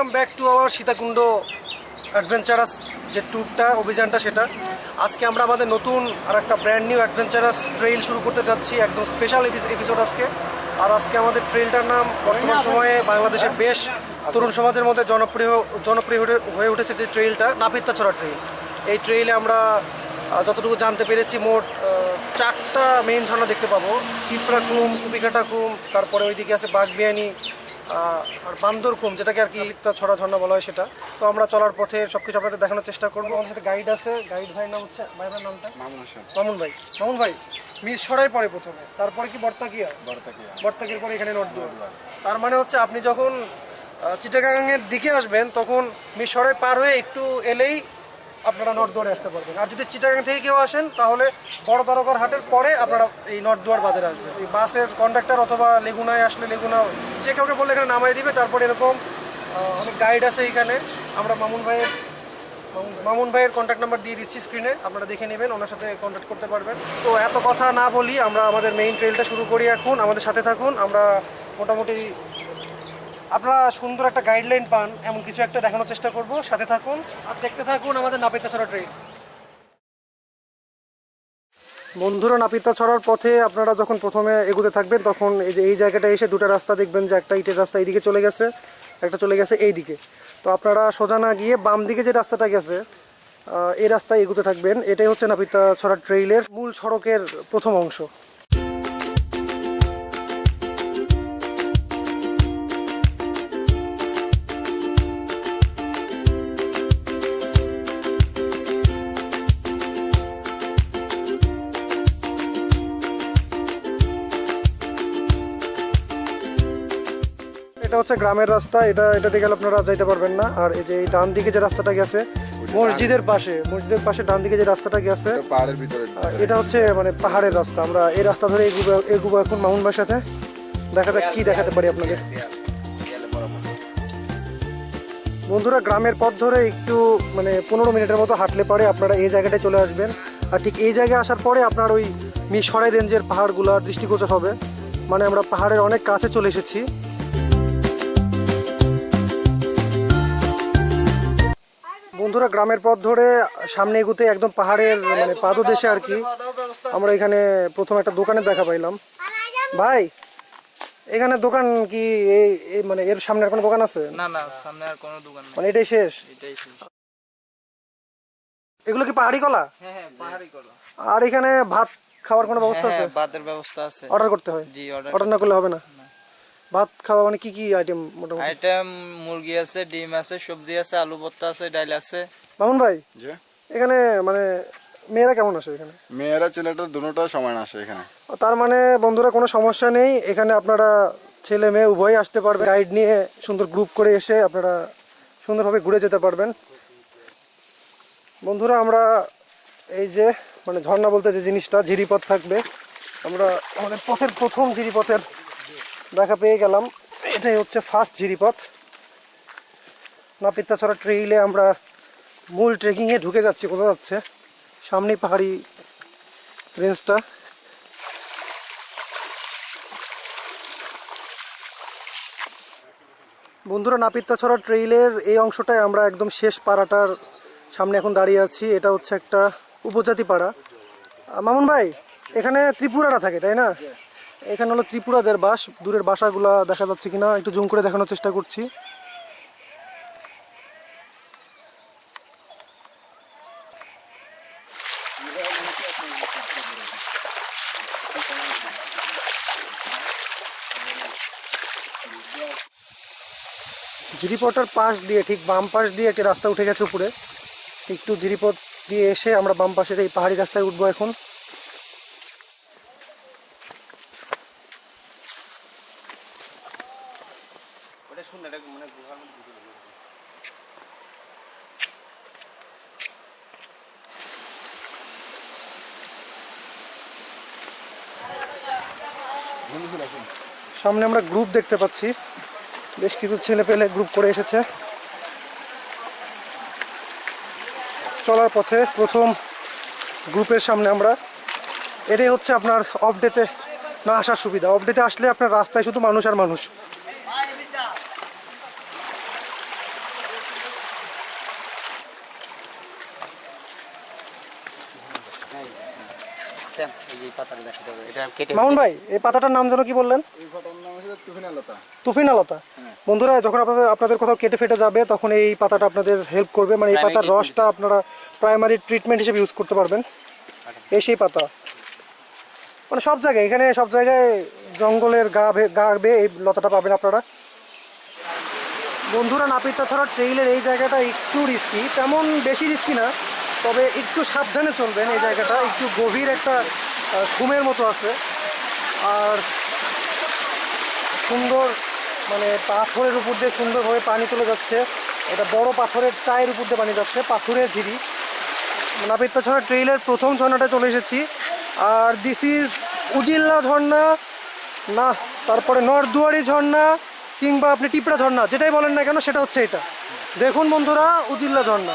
Welcome back to our Sitakunda adventurous যে ট্যুরটা অভিযানটা সেটা। আজকে আমরা আমাদের নতুন আর একটা ব্র্যান্ড নিউ অ্যাডভেঞ্চারাস ট্রেইল শুরু করতে যাচ্ছি একদম স্পেশাল এপিসোড আজকে। আর আজকে আমাদের ট্রেইলটার নাম বর্তমান সময়ে বাংলাদেশের বেশ তরুণ সমাজের মধ্যে জনপ্রিয় জনপ্রিয় হয়ে- উঠেছে যে ট্রেইলটা নাপিত্তাছড়া ট্রেইল এই ট্রেইলে আমরা যতটুকু জানতে পেরেছি মোট চারটা মেইন ঝর্ণা দেখতে পাবো। পিঁপড়া কুম কুপিকাটা কুম তারপরে ওইদিকে আছে বাগবিয়ানি আহ, আর বান্দর কুম যেটাকে আর কি ছড়া ঝর্ণা বলা হয় সেটা। তো আমরা চলার পথে সব কিছু আপনাদের দেখানোর চেষ্টা করব। আমাদের সাথে গাইড আছে। গাইড ভাইয়ের নাম হচ্ছে ভাইয়ের নামটা? মামুন ভাই। মামুন ভাই মিরসরাই পরে প্রথমে। তারপরে কি বর্তাকিয়া? বর্তাকির পরে এখানে নর্দুয়া তার মানে হচ্ছে আপনি যখন আহ, চিটাগাংয়ের দিকে আসবেন তখন মিরসরাই পার হয়ে একটু এলেই আপনারা নর্থদুয়ারে আসতে পারবেন। আর যদি চিটাগাং থেকে কেউ আসেন, তাহলে বড় তারকার হাটের পরে আপনারা এই নর্থদুয়ার বাজারে আসবেন। এই বাসের কন্ডাক্টর অথবা লেগুনায় আসলে লেগুনা, যে কাউকে বললে এখানে নামাই দিবে, তারপরে এরকম অনেক গাইড আছে এখানে। আমরা মামুন ভাইয়ের, মামুন- ভাইয়ের কন্ট্যাক্ট নাম্বার দিয়ে দিচ্ছি স্ক্রিনে আপনারা দেখে নেবেন, ওনার সাথে কন্ট্যাক্ট করতে পারবেন। তো এত কথা না বলি, আমরা আমাদের মেইন ট্রেলটা শুরু করি এখন। আমাদের সাথে থাকুন, আমরা মোটামুটি আপনারা সুন্দর একটা গাইডলাইন পান, এমন কিছু একটা দেখানোর চেষ্টা করব। সাথে থাকুন, আর দেখতে থাকুন আমাদের নাপিতা ছড়া ট্রেন বন্ধুরা, নাপিতা ছড়ার পথে আপনারা যখন প্রথমে এগুতে থাকবেন, তখন এই যে এই জায়গাটা এসে দুটো রাস্তা দেখবেন যে একটা ইটের রাস্তা এইদিকে চলে গেছে, একটা চলে গেছে এই দিকে তো আপনারা সোজা না গিয়ে বাম দিকে যে রাস্তাটা গেছে এই রাস্তায় এগুতে থাকবেন, এটাই হচ্ছে নাপিতা ছড়া ট্রেইলের মূল সড়কের প্রথম অংশ। হচ্ছে গ্রামের রাস্তা এটা এটা গেলে আপনারা যাইতে পারবেন না। আর এই যে এই ডান দিকে যে রাস্তাটা গেছে মসজিদের পাশে মসজিদের পাশে ডান দিকে যে রাস্তাটা গেছে পাহাড়ের ভিতরে এটা হচ্ছে মানে পাহাড়ের রাস্তা। আমরা এই রাস্তা ধরে এগুবো এগুবো এখন মামুন ভাইয়ের সাথে। দেখা যাক কি দেখাতে পারি আপনাদের। বন্ধুরা গ্রামের পথ ধরে একটু মানে পনেরো মিনিটের মতো হাঁটলে পরে আপনারা এই জায়গাটায় চলে আসবেন। আর ঠিক এই জায়গায় আসার পরে আপনার ওই মিসরাই রেঞ্জের পাহাড়গুলো দৃষ্টিগোচর হবে। মানে আমরা পাহাড়ের অনেক কাছে চলে এসেছি। বন্ধুরা গ্রামের পথ ধরে সামনে এগুতে একদম পাহাড়ের মানে পাদদেশে আর কি আমরা এখানে প্রথম একটা দোকানের দেখা পাইলাম। ভাই এখানে দোকান কি এই মানে এর সামনে আর কোনো দোকান আছে? না না সামনে আর কোনো দোকান নেই। মানে এটাই শেষ? এটাই শেষ। এগুলো কি পাহাড়ি কলা? হ্যাঁ হ্যাঁ পাহাড়ি কলা। আর এখানে ভাত খাওয়ার কোনো ব্যবস্থা আছে? হ্যাঁ বাতের ব্যবস্থা আছে। অর্ডার করতে হয়? জি অর্ডার অর্ডার না করলে হবে না ভাত খাওয়া মানে কি কি আইটেম মোটামুটি? আইটেম মুরগি আছে ডিম আছে সবজি আছে আলু ভর্তা আছে ডাল আছে। মামুন ভাই যে এখানে মানে মেয়েরা কেমন আসে এখানে? মেয়েরা ছেলেটা দুটোটা সমান আসে এখানে। তার মানে বন্ধুরা কোনো সমস্যা নেই এখানে আপনারা ছেলে মেয়ে উভয়ই আসতে পারবে গাইড নিয়ে সুন্দর গ্রুপ করে এসে আপনারা সুন্দরভাবে ঘুরে যেতে পারবেন। বন্ধুরা আমরা এই যে মানে ঝর্ণা বলতে যে জিনিসটা ঝিরিপথ থাকবে। আমরা আমাদের পথের প্রথম ঝিরিপথের দেখা পেয়ে গেলাম। এটাই হচ্ছে ফার্স্ট ঝিরিপথ নাপিত্তাছড়া ট্রেইলে আমরা মূল ট্রেকিংয়ে ঢুকে যাচ্ছি কোথাও যাচ্ছে। সামনে পাহাড়ি রেঞ্জটা বন্ধুরা নাপিত্তাছড়া ট্রেইলের এই অংশটায় আমরা একদম শেষ পাড়াটার সামনে এখন দাঁড়িয়ে আছি। এটা হচ্ছে একটা উপজাতি পাড়া। মামুন ভাই, এখানে ত্রিপুরারা থাকে, তাই না? এখানে হলো ত্রিপুরাদের বাস, দূরের বাসাগুলা দেখা যাচ্ছে কিনা, একটু জুম করে দেখানোর চেষ্টা করছি। জিরিপথের পাশ দিয়ে, ঠিক বাম পাশ দিয়ে একটা রাস্তা উঠে গেছে উপরে। একটু জিরিপথ দিয়ে এসে আমরা বাম পাশের এই পাহাড়ি রাস্তায় উঠবো এখন। সামনে আমরা গ্রুপ দেখতে পাচ্ছি। বেশ কিছু ছেলে পেলে গ্রুপ করে এসেছে। চলার পথে প্রথম গ্রুপের সামনে আমরা। এটাই হচ্ছে আপনার অফ ডেতে না আসার সুবিধা। অফ ডেতে আসলে আপনার রাস্তায় শুধু মানুষ আর মানুষ। এই পাতাটা দেখাতে হবে। এটা কেটে মামুন ভাই এই পাতাটার নাম যেন কি বললেন? এই ঘটনার নাম হচ্ছে তুফিনালতা। তুফিনালতা। বন্ধুরা যখন আপনাদের আপনাদের কোথাও কেটে ফেটে যাবে তখন এই পাতাটা আপনাদের হেল্প করবে। মানে এই পাতার রসটা আপনারা প্রাইমারি ট্রিটমেন্ট হিসেবে ইউজ করতে পারবেন। এই সেই পাতা। মানে সব জায়গায় এখানে সব জায়গায় জঙ্গলের গা বে- গা এই লতাটা পাবেন আপনারা। বন্ধুরা নাপিতা ছাড়া ট্রেইলের এই জায়গাটা একটু রিস্কি তেমন বেশি রিস্কি না তবে একটু সাবধানে চলবেন এই জায়গাটা। একটু গভীর একটা ঘুমের মতো আছে। আর সুন্দর মানে পাথরের উপর দিয়ে সুন্দরভাবে পানি চলে যাচ্ছে। এটা বড় পাথরের চায়ের উপর দিয়ে পানি যাচ্ছে পাথরের ঝিরি। নাপিতা ছড়া ট্রেইলের প্রথম ঝর্ণাটা চলে এসেছি। আর দিস ইজ উজিল্লা ঝর্ণা। না, তারপরে নরদুয়ারি ঝর্ণা কিংবা আপনি টিপড়া ঝর্ণা, যেটাই বলেন না কেন, সেটা হচ্ছে এটা। দেখুন বন্ধুরা, উজিল্লা ঝর্ণা।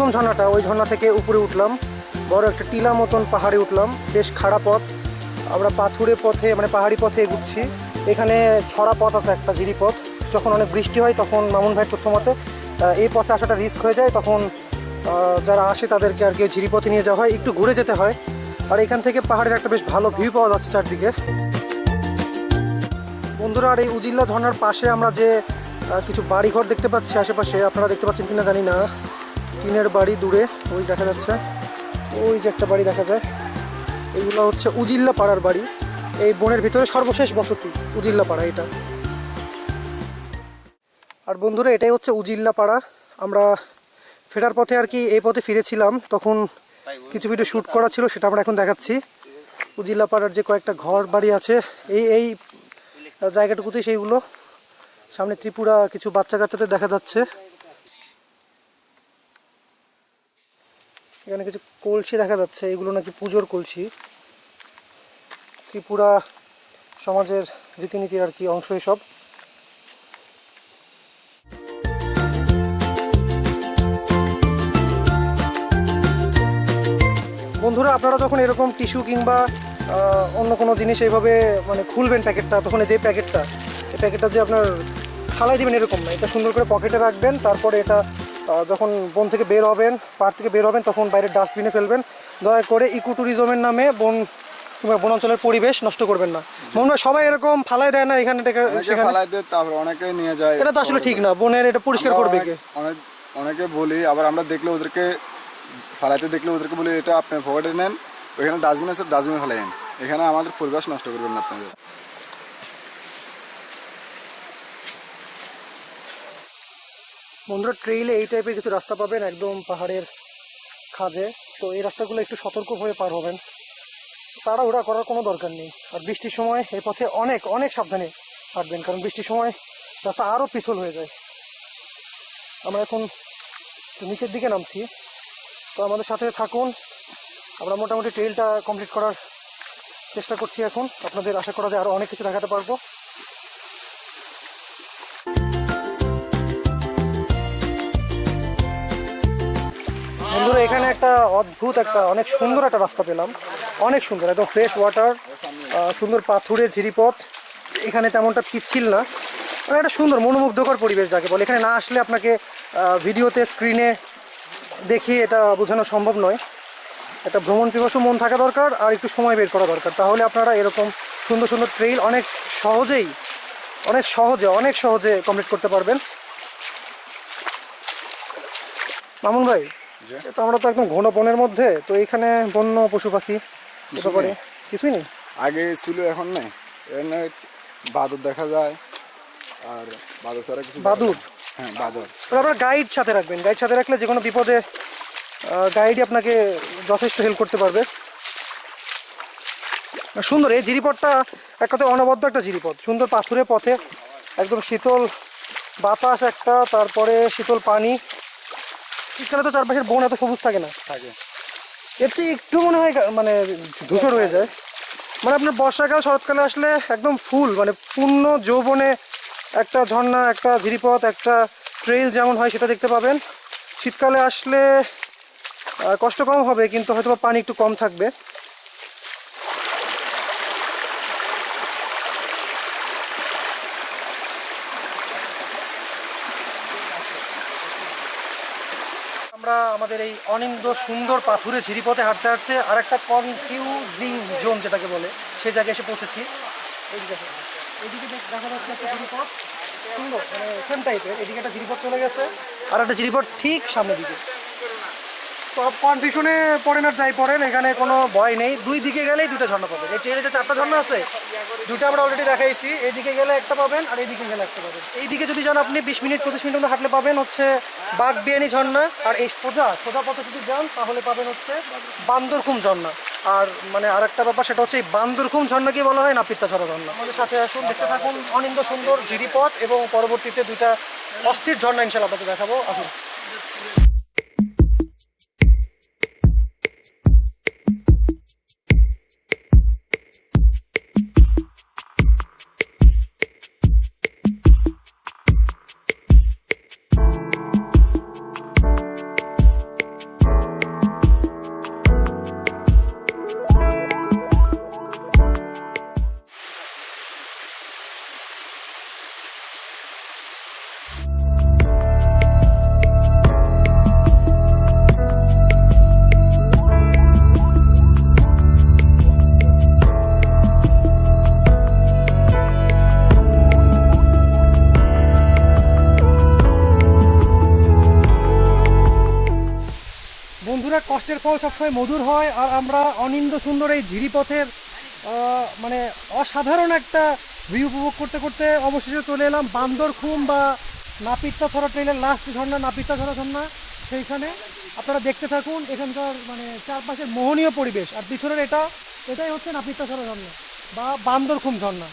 প্রথম ঝর্ণাটা, ওই ঝর্ণা থেকে উপরে উঠলাম। বড় একটা টিলা মতন পাহাড়ে উঠলাম। বেশ খাড়া পথ। আমরা পাথুরে পথে মানে পাহাড়ি পথে এগুচ্ছি। এখানে ছড়া পথ আছে একটা জিরি পথ। যখন অনেক বৃষ্টি হয়, তখন মামুন ভাইয়ের তথ্য মতে এই পথে আসাটা রিস্ক হয়ে যায়। তখন যারা আসে তাদেরকে আর কি ঝিরি পথে নিয়ে যাওয়া হয়। একটু ঘুরে যেতে হয়। আর এখান থেকে পাহাড়ের একটা বেশ ভালো ভিউ পাওয়া যাচ্ছে চারদিকে। বন্ধুরা, আর এই উজিল্লা ঝর্ণার পাশে আমরা যে কিছু বাড়িঘর দেখতে পাচ্ছি আশেপাশে, আপনারা দেখতে পাচ্ছেন কিনা জানি না। টিনের বাড়ি দূরে, ওই দেখা যাচ্ছে। ওই যে একটা বাড়ি দেখা যায়। এগুলো হচ্ছে উজিল্লা পাড়ার বাড়ি। এই বনের ভিতরে সর্বশেষ বসতি উজিল্লা পাড়া এটা। আর বন্ধুরা, এটাই হচ্ছে উজিল্লা পাড়া আমরা ফেরার পথে আর কি এই পথে ফিরেছিলাম। তখন কিছু ভিডিও শ্যুট করা ছিল, সেটা আমরা এখন দেখাচ্ছি। উজিল্লা পাড়ার যে কয়েকটা ঘর বাড়ি আছে, এই এই জায়গাটুকুতেই সেইগুলো। সামনে ত্রিপুরা কিছু বাচ্চা কাচ্চাদের দেখা যাচ্ছে। এখানে কিছু কলসি দেখা যাচ্ছে, এগুলো নাকি পুজোর কলসি। ত্রিপুরা সমাজের রীতিনীতির আর কি অংশ এসব। বন্ধুরা, আপনারা যখন এরকম টিস্যু কিংবা অন্য কোনো জিনিস এইভাবে মানে খুলবেন প্যাকেটটা, তখন যে প্যাকেটটা, এই প্যাকেটটা যে আপনার ফালাই দিবেন এরকম না। এটা সুন্দর করে পকেটে রাখবেন, তারপরে এটা যখন বন থেকে বের হবেন পাড় থেকে বের হবেন তখন বাইরে ডাস্টবিনে ফেলবেন। দয়া করে ইকো ট্যুরিজমের নামে বন কিংবা বনাঞ্চলের পরিবেশ নষ্ট করবেন না। মনে হয় সবাই এরকম ফালাই দেয় না এখানে অনেকে ফালাই দেয় তারপর অনেকে নিয়ে যায়। এটা তো আসলে ঠিক না বনের এটা পরিষ্কার করবে কে? অনেক অনেকে বলি আবার আমরা দেখলে ওদেরকে ফালাইতে দেখলে ওদেরকে বলি এটা আপনি পকেটে নেন ওইখানে ডাস্টবিন আছে ডাস্টবিনে ফেলাইন এখানে আমাদের পরিবেশ নষ্ট করবেন না আপনাদের। বন্ধুরা ট্রেইলে এই টাইপের কিছু রাস্তা পাবেন একদম পাহাড়ের খাজে তো এই রাস্তাগুলো একটু সতর্ক হয়ে পার হবেন। তাড়াহুড়া করার কোনো দরকার নেই। আর বৃষ্টির সময় এই পথে অনেক অনেক সাবধানে হাঁটবেন, কারণ বৃষ্টির সময় রাস্তা আরও পিছল হয়ে যায়। আমরা এখন নিচের দিকে নামছি। তো আমাদের সাথে থাকুন। আমরা মোটামুটি ট্রেইলটা কমপ্লিট করার চেষ্টা করছি এখন। আপনাদের আশা করা যায় আরও অনেক কিছু দেখাতে পারব। এখানে একটা অদ্ভুত একটা অনেক সুন্দর একটা রাস্তা পেলাম। অনেক সুন্দর, একদম ফ্রেশ ওয়াটার সুন্দর পাথুরে, ঝিরিপথ। এখানে তেমনটা পিচ্ছিল না। মানে একটা সুন্দর, মনোমুগ্ধকর পরিবেশ যাকে বলে। এখানে না আসলে আপনাকে ভিডিওতে স্ক্রিনে দেখিয়ে এটা বোঝানো সম্ভব নয়। একটা ভ্রমণ পিপাসু মন থাকা দরকার আর একটু সময় বের করা দরকার। তাহলে আপনারা এরকম সুন্দর সুন্দর ট্রেইল অনেক সহজেই, অনেক সহজে অনেক সহজে কমপ্লিট করতে পারবেন। মামুন ভাই তো আমরা তো একদম ঘন বনের মধ্যে তো এখানে বন্য পশু পাখি করে কিছুই নেই। আগে ছিল এখন নেই। এখানে বাদর দেখা যায় আর বাদর ছাড়া কিছু বাদুড়? হ্যাঁ বাদর। আপনার গাইড সাথে রাখবেন। গাইড সাথে রাখলে যে কোনো বিপদে গাইডই আপনাকে যথেষ্ট হেল্প করতে পারবে। সুন্দর এই জিরিপথটা এক কথায় অনবদ্য একটা জিরিপথ। সুন্দর পাথুরে পথে একদম শীতল বাতাস একটা তারপরে শীতল পানি এখানে তো চারপাশের বন এত সবুজ থাকে না। থাকে। এর চেয়ে একটু মনে হয় মানে ধূসর হয়ে যায়। মানে আপনার বর্ষাকাল শরৎকালে আসলে একদম ফুল মানে পূর্ণ যৌবনে একটা ঝর্ণা একটা ঝিরিপথ একটা ট্রেল যেমন হয় সেটা দেখতে পাবেন। শীতকালে আসলে কষ্ট কম হবে কিন্তু হয়তো পানি একটু কম থাকবে আমরা আমাদের এই অনিন্দ সুন্দর পাথুরে ঝিরিপথে হাঁটতে হাঁটতে আর একটা কনফিউজিং জোন যেটাকে বলে সেই জায়গায় এসে পৌঁছেছি। এইদিকে আসো। এইদিকে দেখ- যাচ্ছে সুন্দর মানে সেম টাইপের এদিকে একটা ঝিরিপথ চলে গেছে, আর একটা ঝিরিপথ ঠিক সামনের দিকে। তো কনফিউশনে পড়েন আর যাই পড়েন, এখানে কোনো ভয় নেই। দুই দিকে গেলেই দুটো ঝর্ণা পাবেন এই ট্রেনে যে চারটা ঝর্ণা আছে দুটো আমরা অলরেডি দেখাইছি। এইদিকে গেলে একটা পাবেন আর এইদিকে গেলে একটা পাবেন। এইদিকে যদি যান আপনি, বিশ মিনিট, পঁচিশ মিনিট মতো হাঁটলে পাবেন হচ্ছে বাঘ বিয়ানি ঝর্ণা। আর এই সোজা সোজা পথে যদি যান, তাহলে পাবেন হচ্ছে বান্দরকুম ঝর্ণা। আর মানে আরেকটা ব্যাপার, সেটা হচ্ছে এই বান্দরকুম ঝর্ণাকে বলা হয় নাপিত্তাছড়া ঝর্ণা। আমাদের সাথে আসুন, দেখতে থাকুন। অনিন্দ সুন্দর জিরিপথ এবং পরবর্তীতে দুইটা অস্থির ঝর্ণা ইনশাল্লাহ আপনাকে দেখাবো। আসুন। কষ্টের ফল সবসময় মধুর হয় আর আমরা অনিন্দ সুন্দর এই ঝিরিপথের মানে অসাধারণ একটা ভিউ উপভোগ করতে করতে অবশেষে চলে এলাম বান্দরখুম বা নাপিত্তা ছড়া ট্রেনের লাস্ট ঝর্ণা নাপিত্তা ছড়া ঝর্ণা সেইখানে। আপনারা দেখতে থাকুন, এখানকার মানে চারপাশের মোহনীয় পরিবেশ। আর পিছনের এটা, এটাই হচ্ছে নাপিত্তা ছড়া ঝর্ণা বা বান্দরখুম ঝর্ণা।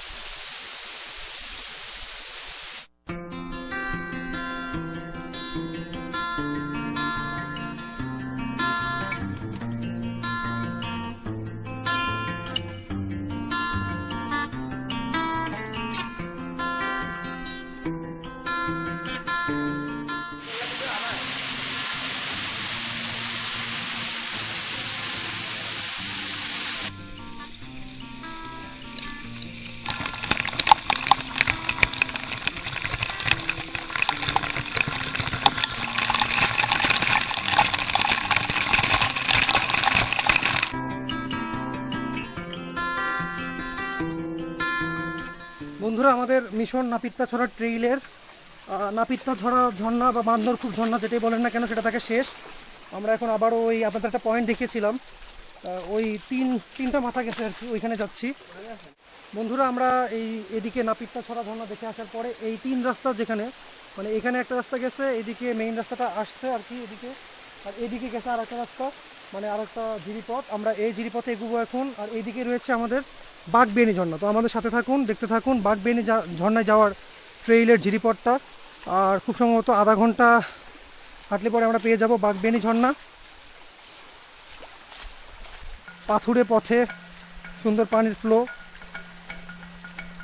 বন্ধুরা, আমাদের মিশন নাপিত্তা ছড়া ট্রেইলের নাপিত্তা ছড়া ঝর্ণা বা বান্দরখুব ঝর্ণা, যেটাই বলেন না কেন, সেটা থাকে শেষ। আমরা এখন আবারও ওই আপনাদের একটা পয়েন্ট দেখিয়েছিলাম। ওই তিন, তিনটা মাথা গেছে আর কি, ওইখানে যাচ্ছি। বন্ধুরা, আমরা এই এদিকে নাপিত্তা ছড়া ঝর্ণা দেখে আসার পরে এই তিন রাস্তা যেখানে মানে এখানে একটা রাস্তা গেছে, এদিকে মেইন রাস্তাটা আসছে আর কি এদিকে, আর এদিকে গেছে আর একটা রাস্তা। মানে আর একটা জিরিপথ। আমরা এই জিরিপথে এগুবো এখন। আর এইদিকে রয়েছে আমাদের বাঘবেনি ঝর্ণা। তো আমাদের সাথে থাকুন, দেখতে থাকুন বাঘবেনি যা- ঝর্ণায় যাওয়ার ট্রেইলের জিরিপথটা। আর খুব সম্ভবত আধা ঘণ্টা হাঁটলে পরে আমরা পেয়ে যাব বাঘবেনি ঝর্ণা। পাথুরে পথে সুন্দর পানির ফ্লো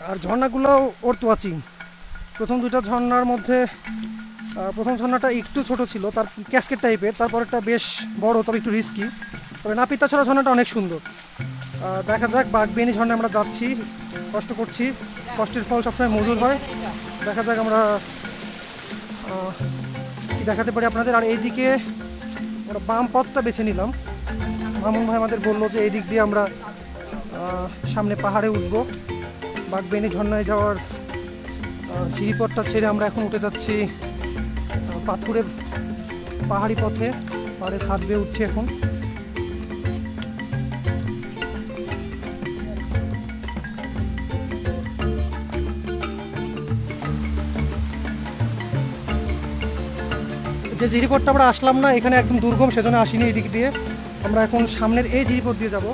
আর ঝর্ণাগুলোও ওর্থ তোয়াচিং প্রথম দুইটা ঝর্ণার মধ্যে প্রথম ঝর্ণাটা একটু ছোট ছিল, তার ক্যাসকেট টাইপের তারপরেরটা বেশ বড়, তবে একটু রিস্কি তবে নাপিতা ছড়া ঝর্ণাটা অনেক সুন্দর। দেখা যাক বাঘবেনি ঝর্ণায় আমরা যাচ্ছি, কষ্ট করছি, কষ্টের ফল সবসময় মধুর হয়। দেখা যাক আমরা কি দেখাতে পারি আপনাদের। আর এইদিকে আমরা বাম পথটা বেছে নিলাম। মামুন ভাই আমাদের বলল যে এই দিক দিয়ে আমরা সামনে পাহাড়ে উঠবো। বাগবেনি ঝর্ণায় যাওয়ার সিঁড়িপথটা ছেড়ে আমরা এখন উঠে যাচ্ছি পাথুরে পাহাড়ি পথে পাড়ে খাদ বেয়ে উঠছে এখন। যে জিরিপথটা আমরা আসলাম না, এখানে একদম দুর্গম, সেজন্য আসিনি এই দিক দিয়ে। আমরা এখন সামনের এই জিরিপথ দিয়ে যাব।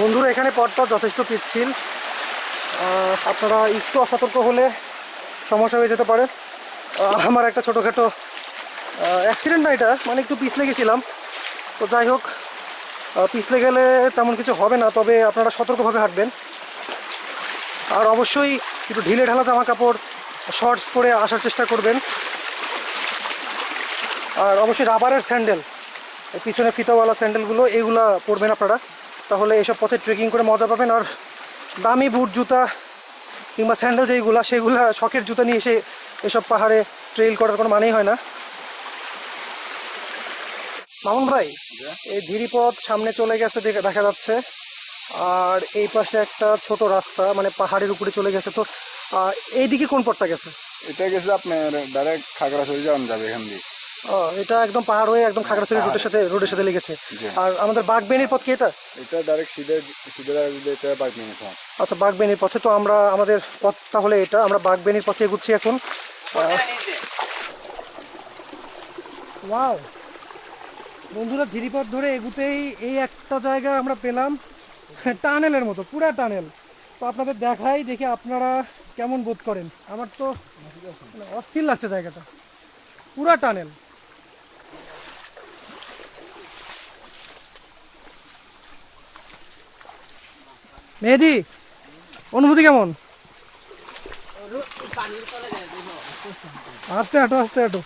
বন্ধুরা, এখানে পথটা যথেষ্ট পিচ্ছিল। আপনারা একটু অসতর্ক হলে সমস্যা হয়ে যেতে পারে। আমার একটা ছোটোখাটো অ্যাক্সিডেন্ট না এটা মানে একটু পিছলে গেছিলাম। তো যাই হোক পিছলে গেলে তেমন কিছু হবে না, তবে আপনারা সতর্কভাবে হাঁটবেন। আর অবশ্যই একটু ঢিলে ঢালা জামা কাপড় শর্টস পরে আসার চেষ্টা করবেন। আর অবশ্যই রাবারের স্যান্ডেল পিছনে ফিতাওয়ালা স্যান্ডেলগুলো এগুলা পরবেন আপনারা। তাহলে এইসব পথে ট্রেকিং করে মজা পাবেন। আর দামি বুট জুতা কিংবা স্যান্ডেল যেইগুলা সেগুলা শখের জুতা নিয়ে এসে এসব পাহাড়ে ট্রেইল করার কোনো মানেই হয় না। মামুন ভাই এই ধীরিপথ সামনে চলে গেছে দেখে দেখা যাচ্ছে। আর এই পাশে একটা ছোট রাস্তা মানে পাহাড়ের উপরে চলে গেছে। তো এইদিকে কোন পথটা গেছে? এটা গেছে আপনার ডাইরেক্ট খাগড়াছড়ি যাওয়ান যাবে এখান দিয়ে। ও, এটা একদম পাহাড় হয়ে একদম খাগড়াছড়ি রোডের সাথে রোডের সাথে লেগেছে। আর আমাদের বাগবেনির পথ কি এটা? এটা ডাইরেক্ট সিধে সিধে এটা নিয়ে নিতে আচ্ছা বাগবেনির পথে তো আমরা আমাদের পথ তাহলে এটা আমরা বাগবেনির পথে এগুচ্ছি এখন। ওয়াও। বন্ধুরা ঝিরিপথ ধরে এগুতেই এই একটা জায়গা আমরা পেলাম। টানেলের মতো পুরা টানেল। তো আপনাদের দেখাই দেখে আপনারা কেমন বোধ করেন। আমার তো মানে অস্থির লাগছে জায়গাটা। পুরা টানেল। মেহেদি, অনুভূতি কেমন? আস্তে হাঁটো আস্তে হাঁটো।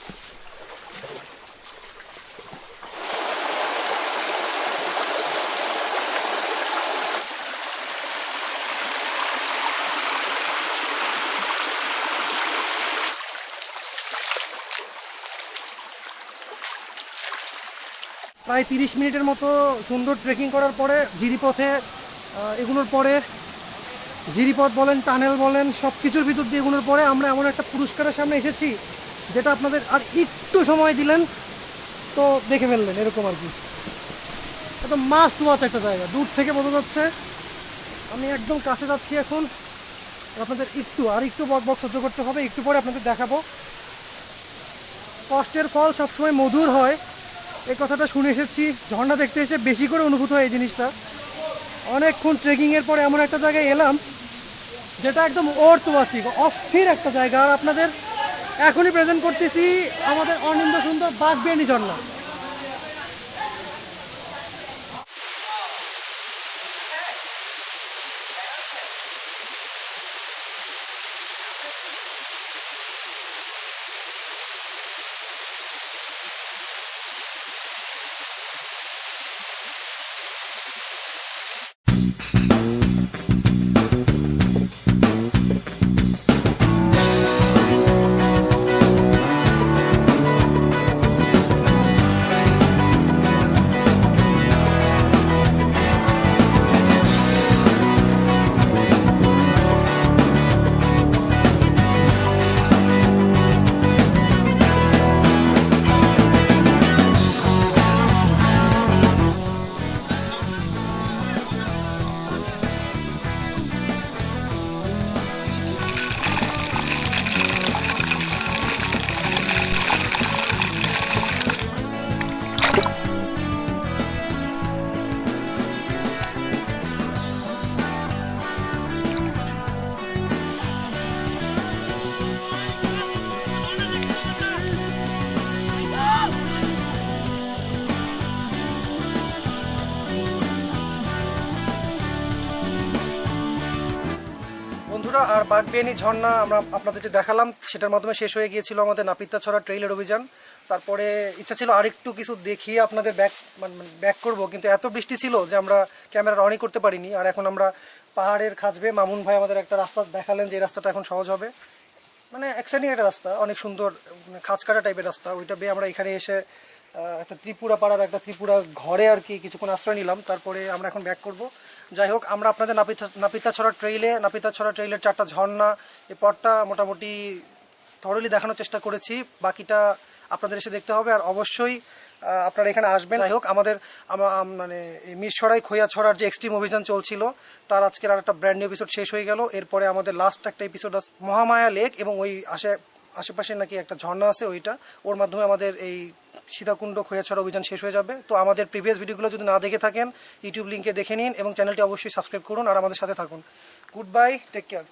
প্রায় তিরিশ মিনিটের মতো সুন্দর ট্রেকিং করার পরে জিরিপথে এগুলোর পরে জিরিপথ বলেন, টানেল বলেন সব কিছুর ভিতর দিয়ে এগুলোর পরে আমরা এমন একটা পুরস্কারের সামনে এসেছি, যেটা আপনাদের আর একটু সময় দিলেন, তো দেখে ফেললেন, এরকম আর কি। একদম মাস্ট ওয়াচ একটা জায়গা, দূর থেকে বোঝা যাচ্ছে। আমি একদম কাছে যাচ্ছি এখন আপনাদের একটু, আর একটু বক বক সহ্য করতে হবে, একটু পরে আপনাদের দেখাবো। কষ্টের ফল সবসময় মধুর হয়, এই কথাটা শুনে এসেছি, ঝর্ণা দেখতে এসে বেশি করে অনুভূত হয় এই জিনিসটা। অনেকক্ষণ ট্রেকিংয়ের পরে এমন একটা জায়গায় এলাম, যেটা একদম ওর্থ ওয়াচিং অস্থির একটা জায়গা। আর আপনাদের এখনই প্রেজেন্ট করতেছি আমাদের অনিন্দ সুন্দর বাঘবেনি ঝর্ণা। বন্ধুরা, আর বাগবিয়ানি ঝর্ণা আমরা আপনাদের যে দেখালাম, সেটার মাধ্যমে শেষ হয়ে গিয়েছিল আমাদের নাপিতা ছড়া ট্রেইলের অভিযান। তারপরে ইচ্ছা ছিল আরেকটু কিছু দেখিয়ে আপনাদের ব্যাক মানে ব্যাক করব, কিন্তু এত বৃষ্টি ছিল যে আমরা ক্যামেরা অনই করতে পারিনি। আর এখন আমরা পাহাড়ের খাঁজবে, মামুন ভাই আমাদের একটা রাস্তা দেখালেন যে রাস্তাটা এখন সহজ হবে। মানে এক্সাইটিং একটা রাস্তা, অনেক সুন্দর মানে খাঁজ কাটা টাইপের রাস্তা। ওইটা বেয়ে আমরা এখানে এসে একটা ত্রিপুরা পাড়ার একটা ত্রিপুরা ঘরে আর কি কিছুক্ষণ আশ্রয় নিলাম। তারপরে আমরা এখন ব্যাক করব। যাই হোক, আমরা আপনাদের নাপিতা নাপিতাছড়া ট্রেইলে নাপিতাছড়া ট্রেইলের চারটা ঝর্ণা এই পথটা মোটামুটি থরলি দেখানোর চেষ্টা করেছি। বাকিটা আপনাদের এসে দেখতে হবে। আর অবশ্যই আপনারা এখানে আসবেন। যাই হোক, আমাদের আমা- আম- মানে মিরসরাই খৈয়াছড়ার যে এক্সট্রিম অভিযান চলছিল, তার আজকের আর একটা ব্র্যান্ড এপিসোড শেষ হয়ে গেল। এরপরে আমাদের লাস্ট একটা এপিসোড মহামায়া লেক এবং ওই আশে আশেপাশে নাকি একটা ঝর্ণা আছে ওইটা। ওর মাধ্যমে আমাদের এই সীতাকুণ্ড খোঁজাছড়া অভিযান শেষ হয়ে যাবে। তো আমাদের প্রিভিয়াস ভিডিওগুলো যদি না দেখে থাকেন ইউটিউব লিঙ্কে দেখে নিন এবং চ্যানেলটি অবশ্যই সাবস্ক্রাইব করুন আর আমাদের সাথে থাকুন। Good bye take care